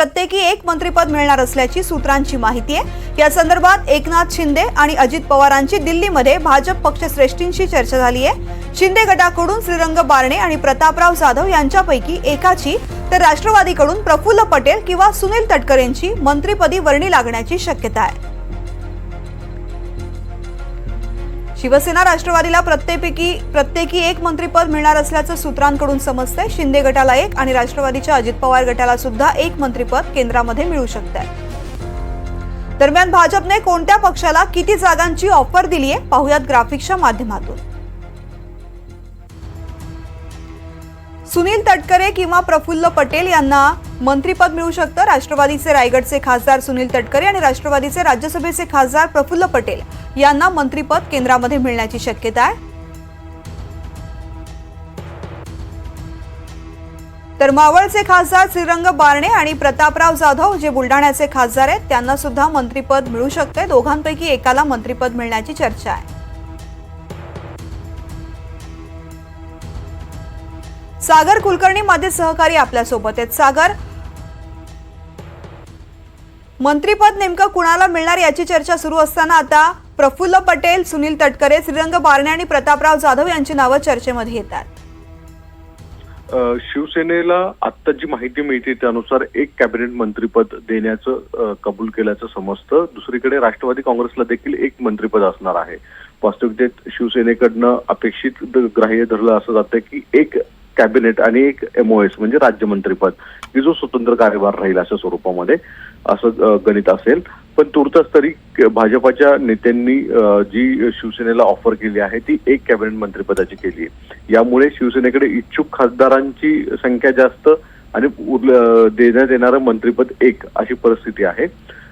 प्रत्येकी एक मंत्रीपद मिळणार असल्याची सूत्रांची माहिती आहे. या संदर्भात एकनाथ शिंदे आणि अजित पवारांची दिल्लीमध्ये भाजप पक्षश्रेष्ठींशी चर्चा झाली आहे. शिंदे गटाकडून श्रीरंग बारणे आणि प्रतापराव जाधव यांच्यापैकी एकाची तर राष्ट्रवादीकडून प्रफुल्ल पटेल किंवा सुनील तटकरेंची मंत्रीपदी वर्णी लागण्याची शक्यता आहे. शिवसेना राष्ट्रवादीला प्रत्येकी प्रत्येकी एक मंत्रीपद मिळणार असल्याचं सूत्रांकडून समजतंय. शिंदे गटाला एक आणि राष्ट्रवादीच्या अजित पवार गटाला सुद्धा एक मंत्रीपद केंद्रामध्ये मिळू शकतंय. दरम्यान भाजपने कोणत्या पक्षाला किती जागांची ऑफर दिली आहे पाहुयात ग्राफिक्सच्या माध्यमातून. सुनील तटकरे किंवा प्रफुल्ल पटेल यांना मंत्रीपद मिळू शकतं. राष्ट्रवादीचे रायगडचे खासदार सुनील तटकरे आणि राष्ट्रवादीचे राज्यसभेचे खासदार प्रफुल्ल पटेल यांना मंत्रीपद केंद्रामध्ये मिळण्याची शक्यता आहे. तर मावळचे खासदार श्रीरंग बारणे आणि प्रतापराव जाधव जे बुलढाण्याचे खासदार आहेत त्यांना सुद्धा मंत्रीपद मिळू शकते दोघांपैकी एकाला मंत्रीपद मिळण्याची चर्चा आहे. सागर कुलकर्णी माझे सहकारी आपल्यासोबत आहेत. सागर मंत्रीपद नेमकं कुणाला मिळणार याची चर्चा सुरू असताना आता प्रफुल्ल पटेल सुनील तटकरे श्रीरंग बारणे आणि प्रतापराव जाधव यांची नावं चर्चेमध्ये येतात. शिवसेनेला आता जी माहिती मिळते त्यानुसार एक कॅबिनेट मंत्रीपद देण्याचं कबूल केल्याचं समजतं. दुसरीकडे राष्ट्रवादी काँग्रेसला देखील एक मंत्रीपद असणार आहे. वास्तविकतेत शिवसेनेकडनं अपेक्षित ग्राह्य धरलं असं जातं की एक कॅबिनेट आणि एक एमओएस म्हणजे राज्यमंत्रीपद की जो स्वतंत्र कार्यभार राहील अशा स्वरूपामध्ये असं गणित असेल. पण तुर्तास तरी भाजपाच्या नेत्यांनी जी शिवसेनेला ऑफर केली आहे ती एक कॅबिनेट मंत्रिपदाची केली आहे. यामुळे शिवसेनेकडे इच्छुक खासदारांची संख्या जास्त आणि उरलं- देण्यात येणारं मंत्रिपद एक अशी परिस्थिती आहे.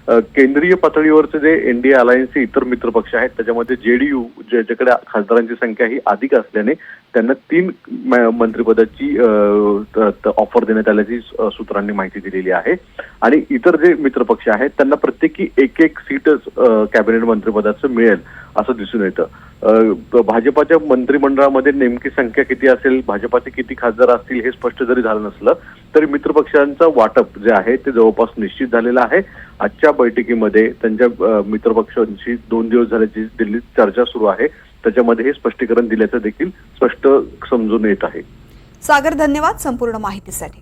केंद्रीय पातळीवरचे जे एनडीए अलायन्सचे इतर मित्र पक्ष आहेत त्याच्यामध्ये जेडीयू ज्याच्याकडे खासदारांची संख्या ही अधिक असल्याने त्यांना तीन मंत्रिपदाची ऑफर देण्यात आल्याची सूत्रांनी माहिती दिलेली आहे. आणि इतर जे मित्र पक्ष आहेत त्यांना प्रत्येकी एक एक सीटच कॅबिनेट मंत्रिपदाचं मिळेल असं दिसून येतं. भाजपाच्या मंत्रिमंडळामध्ये नेमकी संख्या किती असेल भाजपाचे किती खासदार असतील हे स्पष्ट जरी झालं नसलं तरी मित्रपक्षांचं वाटप जे आहे ते जवळपास निश्चित झालेलं आहे. आजच्या बैठकीमध्ये त्यांच्या मित्रपक्षांशी दोन दिवस झाल्याची दिल्लीत चर्चा सुरू आहे. त्याच्यामध्ये हे स्पष्टीकरण दिल्याचं देखील स्पष्ट समजून येत आहे. सागर धन्यवाद संपूर्ण माहितीसाठी.